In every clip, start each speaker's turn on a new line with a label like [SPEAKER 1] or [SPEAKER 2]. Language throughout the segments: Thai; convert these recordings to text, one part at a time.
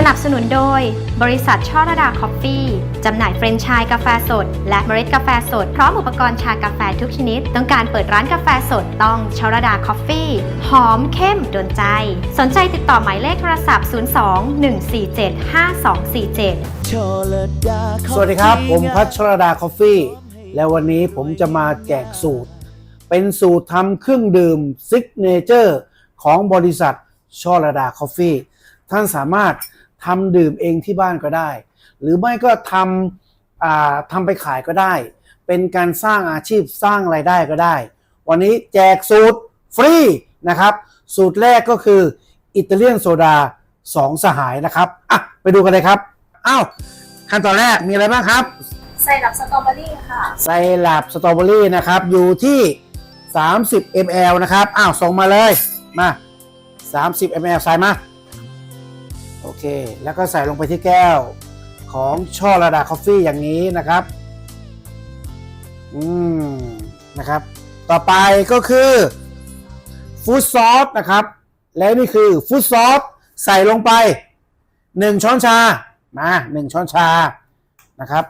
[SPEAKER 1] สนับสนุนโดย บริษัทช่อระดาคอฟฟี่ จำหน่ายเฟรนไชส์กาแฟสด และเมล็ดกาแฟสด พร้อมอุปกรณ์ชากาแฟทุกชนิด ต้องการเปิดร้านกาแฟสดต้องช่อระดาคอฟฟี่ หอมเข้มโดนใจ สนใจติดต่อหมายเลขโทรศัพท์ 02 147 5247
[SPEAKER 2] สวัสดีครับ ผมพัชรดาคอฟฟี่ และวันนี้ผมจะมาแจกสูตร เป็นสูตรทำเครื่องดื่มซิกเนเจอร์ของบริษัทช่อระดาคอฟฟี่ ท่านสามารถ ทำดื่มเองที่บ้านก็ได้ หรือไม่ก็ทำอ่าทำไปขายก็ได้ เป็นการสร้างอาชีพสร้างไรายได้ก็ได้ วันนี้แจกสูตรฟรีนะครับ สูตรแรกก็คืออิตาเลียนโซดาสองสหายนะครับอะไปดูกันเลยครับอ้าวขั้นตอนแรกมีอะไรบ้างครับ
[SPEAKER 3] ใส่ดับสตรอเบอรี่ค่ะ
[SPEAKER 2] ไซรัปสตรอเบอรี่นะครับ อยู่ที่ 30 ml นะครับ อ้าว ส่งมาเลย มา 30 ml ใส่มา โอเค แล้วก็ใส่ลงไปที่แก้วของช่อระดาคอฟฟี่อย่างนี้นะครับ อืม นะครับ ต่อไปก็คือฟู้ดซอสนะครับ และนี่คือฟู้ดซอสใส่ลงไป 1 ช้อนชา มา1ช้อนชา นะครับ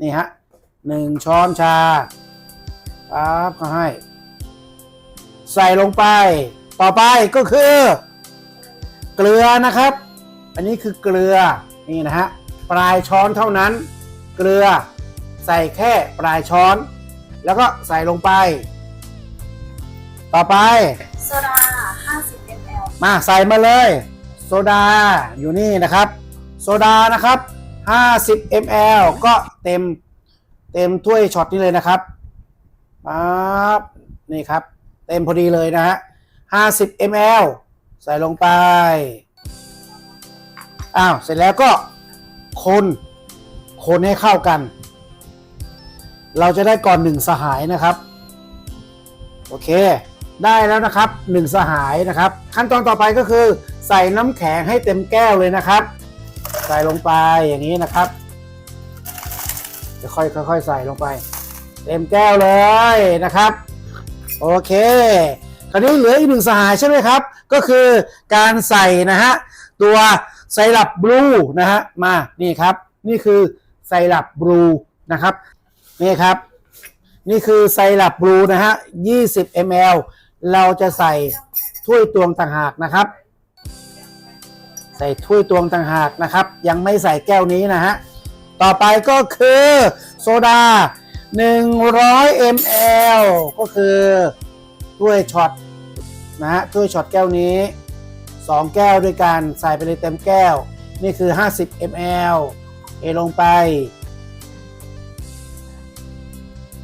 [SPEAKER 2] นี่ฮะหนึ่งช้อนชาปั๊บก็ให้ ใส่ลงไป ต่อไปก็คือ เกลือนะครับ อันนี้คือเกลือนี่นะฮะปลายช้อนเท่านั้น เกลือใส่แค่ปลายช้อน แล้วก็ใส่ลงไป ต่อไป
[SPEAKER 3] โซดา 50 ml
[SPEAKER 2] มาใส่มาเลย โซดาอยู่นี่นะครับ โซดานะครับ 50 ml ก็เต็มเต็มถ้วยช็อตนี้เลยนะครับปั๊บนี่ครับ เต็มพอดีเลยนะฮะ 50 ml ใส่ลงไป อ้าวเสร็จแล้วก็คนคนให้เข้ากัน เราจะได้ก่อนหนึ่งสหายนะครับ โอเค ได้แล้วนะครับหนึ่งสหายนะครับ ขั้นตอนต่อไปก็คือ ใส่น้ำแข็งให้เต็มแก้วเลยนะครับ ใส่ลงไปอย่างนี้นะครับจะค่อยค่อยใส่ลงไป เต็มแก้วเลยนะครับ โอเค คราวนี้เหลืออีกหนึ่งสหายใช่ไหมครับ ก็คือการใส่นะฮะตัว ไซรัปบลูนะฮะมานี่ครับ นี่คือไซรัปบลูนะครับนี่ครับ นี่คือไซรัปบลูนะฮะ 20 ml เราจะใส่ถ้วยตวงต่างหากนะครับ ใส่ถ้วยตวงต่างหากนะครับ ยังไม่ใส่แก้วนี้นะฮะต่อไปก็คือโซดา 100 ml ก็คือถ้วยช็อตนะฮะถ้วยช็อตแก้วนี้ 2 แก้วด้วยกันใส่ไปเลยเต็มแก้ว นี่คือ 50 ml เทลงไป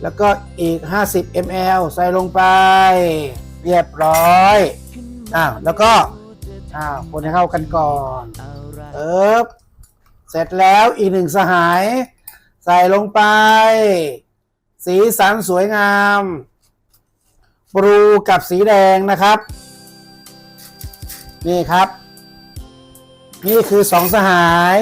[SPEAKER 2] แล้วก็อีก 50 ml ใส่ลงไป เรียบร้อยอ้าวแล้วก็อ้าวคนให้เข้ากันก่อนเอิบเสร็จแล้วอีกหนึ่งสหาย ใส่ลงไป สีสันสวยงาม บลูกับสีแดงนะครับ นี่ครับ นี่คือสองสหาย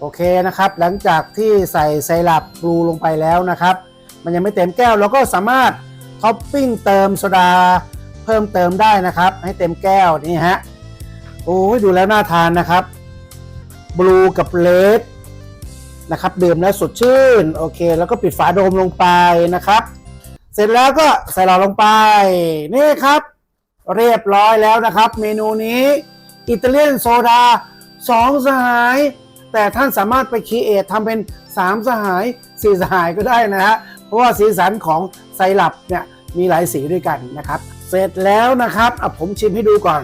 [SPEAKER 2] โอเคนะครับ หลังจากที่ใส่ไซรัปบลูลงไปแล้วนะครับ มันยังไม่เต็มแก้วเราก็สามารถท็อปปิ้งเติมโซดาเพิ่มเติมได้นะครับ ให้เต็มแก้วนี่ฮะโอ้ยดูแล้วน่าทานนะครับบลูกับเลดนะครับดื่มแล้วสดชื่นโอเค แล้วก็ปิดฝาโดมลงไปนะครับ เสร็จแล้วก็ใส่หลอดลงไปนี่ครับ เรียบร้อยแล้วนะครับ เมนูนี้อิตาเลียนโซดาสองสหาย แต่ท่านสามารถไปคีเอททำเป็น 3 สหาย 4 สหายก็ได้นะฮะเพราะว่าสีสันของไซรัปเนี่ยมีหลายสีด้วยกันนะครับ เสร็จแล้วนะครับอะผมชิมให้ดูก่อน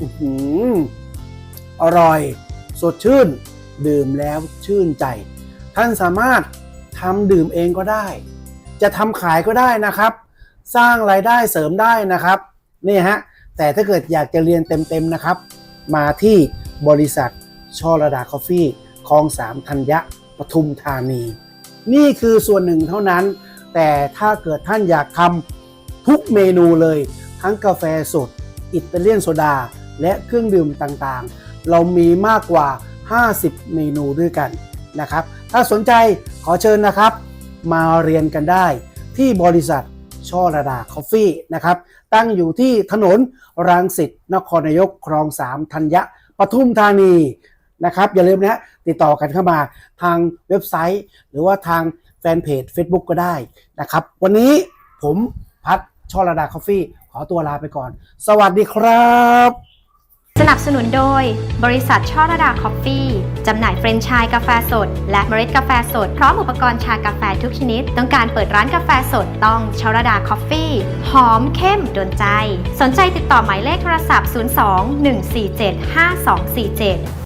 [SPEAKER 2] อื้อหืออร่อย สดชื่น ดื่มแล้วชื่นใจ ท่านสามารถทำดื่มเองก็ได้ จะทำขายก็ได้นะครับ สร้างรายได้เสริมได้นะครับนี่ฮะแต่ถ้าเกิดอยากจะเรียนเต็มๆนะครับ มาที่บริษัทชอระดาคอฟฟี่คลองสามธัญญะปทุมธานี นี่คือส่วนหนึ่งเท่านั้น แต่ถ้าเกิดท่านอยากทำทุกเมนูเลย ทั้งกาแฟสด อิตาเลียนโซดา และเครื่องดื่มต่างๆ เรามีมากกว่า 50 เมนูด้วยกันนะครับ ถ้าสนใจขอเชิญนะครับ มาเรียนกันได้ที่บริษัท ช่อระดาคอฟฟี่นะครับ ตั้งอยู่ที่ถนนรังสิตนครนายกคลองสามธัญญะปทุมธานีนะครับ อย่าลืมนะติดต่อกันเข้ามาทางเว็บไซต์ หรือว่าทางแฟนเพจ Facebook ก็ได้นะครับ วันนี้ผมพัดช่อระดาคอฟฟี่ขอตัวลาไปก่อน สวัสดีครับ
[SPEAKER 1] สนับสนุนโดย บริษัทช่อระดาคอฟฟี่ จำหน่ายเฟรนไชายกาแฟสด และเมล็ดกาแฟสด พร้อมอุปกรณ์ชากาแฟทุกชนิด ต้องการเปิดร้านกาแฟสดต้องช่อระดาคอฟฟี่ หอมเข้มโดนใจ สนใจติดต่อหมายเลขโทรศัพท์ 02 147 5247